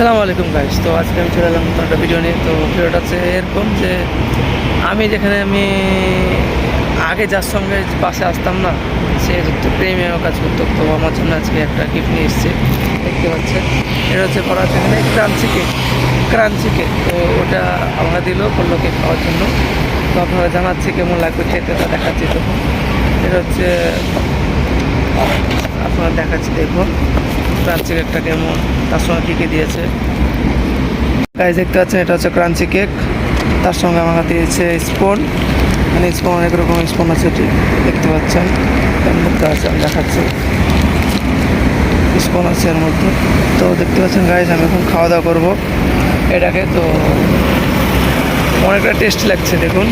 আসসালামু আলাইকুম গাইস তো আজকে আমি চলে এলাম একটা ভিডিও নিয়ে। তো ভিডিওটা হচ্ছে এরকম যে, আমি যেখানে আমি আগে যার সঙ্গে বাসে আসতাম না, সে প্রেমেও কাজ করতো। তো আমার জন্য আজকে একটা গিফট নিয়ে এসছে। দেখতে পাচ্ছেন? এটা হচ্ছে করা হচ্ছে এখানে ক্রাঞ্চি কেক ক্রাঞ্চি কেক তো ওটা আমাকে দিল বলল কেক খাওয়ার জন্য। তো আপনারা জানাচ্ছি কেমন লাগবে খেতে, তা দেখাচ্ছি তখন এটা হচ্ছে, আপনারা দেখাচ্ছি দেখুন। ক্রাঞ্চি কেকটা কেমন? তার সঙ্গে কী কী দিয়েছে? গাইজ দেখতে পাচ্ছেন, এটা হচ্ছে ক্রাঞ্চি কেক তার সঙ্গে আমাকে দিয়েছে স্পুন মানে স্পুন অনেক রকম স্পুন আছে দেখতে পাচ্ছেন। এর মধ্যে আছে, আমি দেখাচ্ছি। স্পুন আছে এর মধ্যে। তো দেখতে পাচ্ছেন গাইজ আমি এখন খাওয়া দাওয়া করব। এটাকে তো অনেকটা টেস্ট লাগছে, দেখুন।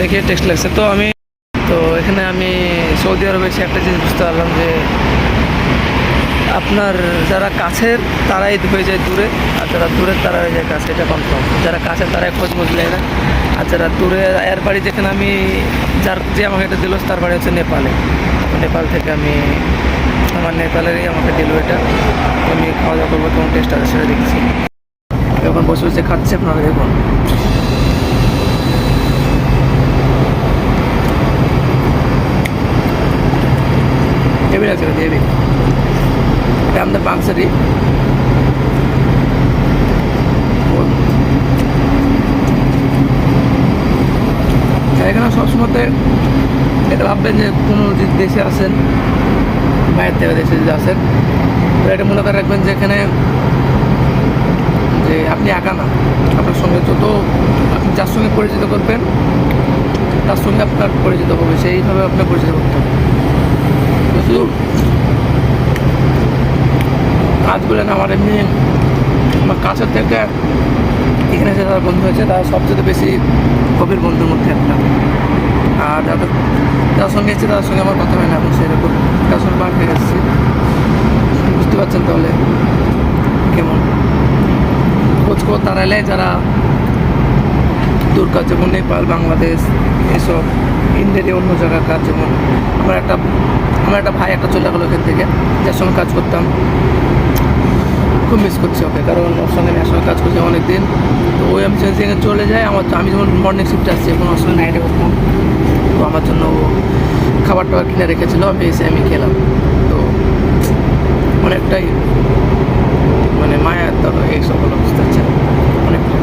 দেখে টেস্ট লাগছে। তো আমি, তো এখানে আমি সৌদি আরবে এসে একটা জিনিস বুঝতে পারলাম যে আপনার যারা কাছের, তারাই হয়ে যায় দূরে, আর যারা দূরের তারা হয়ে যায় কাছে, এটা কনফার্ম যারা কাছে তারাই খোঁজ নেয় না। আর যারা দূরে, এর বাড়ি যেখানে আমি, যার যে আমাকে এটা দিল, তার বাড়ি হচ্ছে নেপালে। নেপাল থেকে আমি, আমার নেপালেরই আমাকে দিল এটা। আমি খাওয়া দাওয়া করব কেমন টেস্ট আছে, সেটা দেখছি। এখন বসে বসে খাচ্ছে, আপনারা দেখুন। হেভি লাগছে হেভি এটা আমাদের বাংসারি এখানে সবসময়তে এটা ভাববেন যে কোনো দেশে আসেন বাইরের থেকে দেশে যদি আসেন এটা মনে করে রাখবেন যে এখানে যে আপনি একা না, আপনার সঙ্গে যত আপনি যার সঙ্গে পরিচিত করবেন, তার সঙ্গে আপনার পরিচিত হবে, সেইভাবে আপনার পরিচিত করতে হবে। শুধু বলেন আমার এমনি আমার কাছের থেকে এখানে যে যারা বন্ধু হয়েছে, তারা সবচেয়ে বেশি গভীর বন্ধুর মধ্যে একটা। আর যাদের যার সঙ্গে এসেছে, তার সঙ্গে আমার কথা হয় না এখন সেরকম তার সঙ্গে বার হয়ে এসেছি। বুঝতে পারছেন তাহলে কেমন? খোঁজ খবর তারা এলে যারা দূর কাজ যেমন নেপাল, বাংলাদেশ, এসব, ইন্ডিয়াতে অন্য জায়গার কাজ যেমন আমার একটা আমার একটা ভাই একটা চলে গেলো এখান থেকে, যার সঙ্গে কাজ করতাম। খুব মিস করছি ওকে, কারণ ওর সঙ্গে একসঙ্গে কাজ করছি অনেক দিন তো ওই আমি যেখানে চলে যাই, আমার আমি যেমন মর্নিং শিফটে আসছি, এখন ওর সঙ্গে নাইটে করতাম তো আমার জন্য খাবার টাবার কিনে রেখেছিল, আমি এসে আমি খেলাম। তো অনেকটাই মানে মায়া তো এই সকল বুঝতে পারছেন? অনেকটা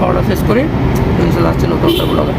খাওয়াটা শেষ করি। ইনশাল্লাহ আসছে নতুন ব্লগে